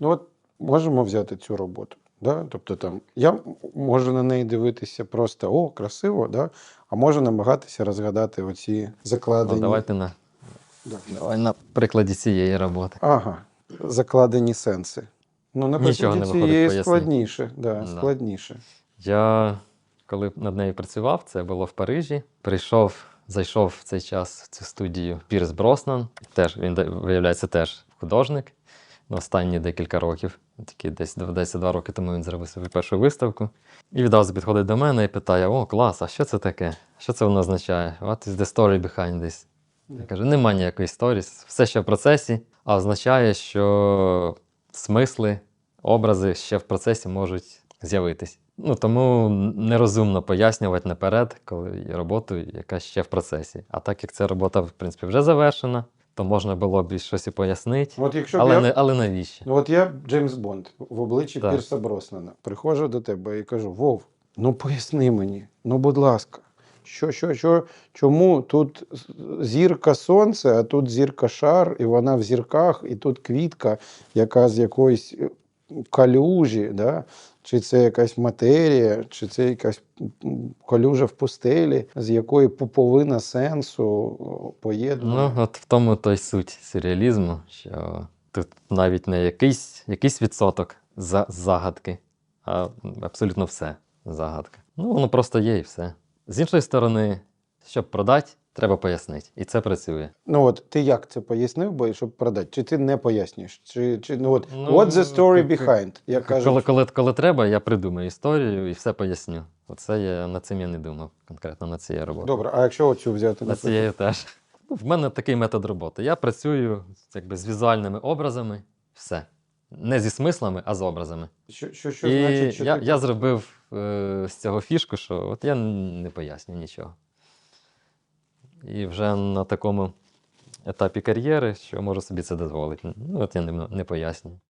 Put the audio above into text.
Ну, от можемо взяти цю роботу. Да? Тобто там я можу на неї дивитися просто о, красиво, да? а можу намагатися розгадати оці Ну, закладені. давайте на, Да. давай на прикладі цієї роботи. Ага, закладені сенси. Ну, на Нічого прикладі не цієї пояснити. складніше. Да, Да. складніше. Я коли над нею працював, це було в Парижі. Прийшов, зайшов в цей час в цю студію Пірс Броснан. Теж він виявляється теж художник. Останні декілька років, тільки десь десь два роки тому він зробив свою першу виставку. І відразу підходить до мене і питає: О, клас, а що це таке? Що це воно означає? What is the story behind this? Я кажу, нема ніякої історії, все ще в процесі, а означає, що смисли, образи ще в процесі можуть з'явитись. Ну тому нерозумно пояснювати наперед, коли роботу, яка ще в процесі. А так як ця робота, в принципі, вже завершена, то можна було б і щось і пояснити. От якщо б Але, я... не, але навіщо? Ну, от я Джеймс Бонд в обличчі Так. Пірса Броснана. Приходжу до тебе і кажу: Вов, ну поясни мені, ну будь ласка, що, що, що, чому тут зірка сонце, а тут зірка шар, і вона в зірках, і тут квітка, яка з якоїсь е, калюжі, да? Чи це якась матерія, чи це якась калюжа в пустелі, з якої пуповина сенсу поєднує. Ну, от в тому то й суть сюрреалізму, що тут навіть не якийсь, якийсь відсоток за, загадки, а абсолютно все загадка. Ну, воно просто є і все. З іншої сторони, щоб продати, треба пояснити. І це працює. Ну от ти як це пояснив би, щоб продати? Чи ти не пояснюєш? Чи, чи ну от Ну, what the story behind? Як Коли, кажуть, коли, коли треба, я придумаю історію і все поясню. Оце я над цим я не думав, конкретно над цією роботою. добре, а якщо оцю взяти Над наприклад? цією теж. Ну, В мене такий метод роботи. Я працюю якби, з візуальними образами, все. Не зі смислами, а з образами. Що, що, що і значить, що я, ти... я зробив е, з цього фішку, що от я не поясню нічого. І вже на такому етапі кар'єри, що можу собі це дозволити. Ну, от я не, не пояснюю.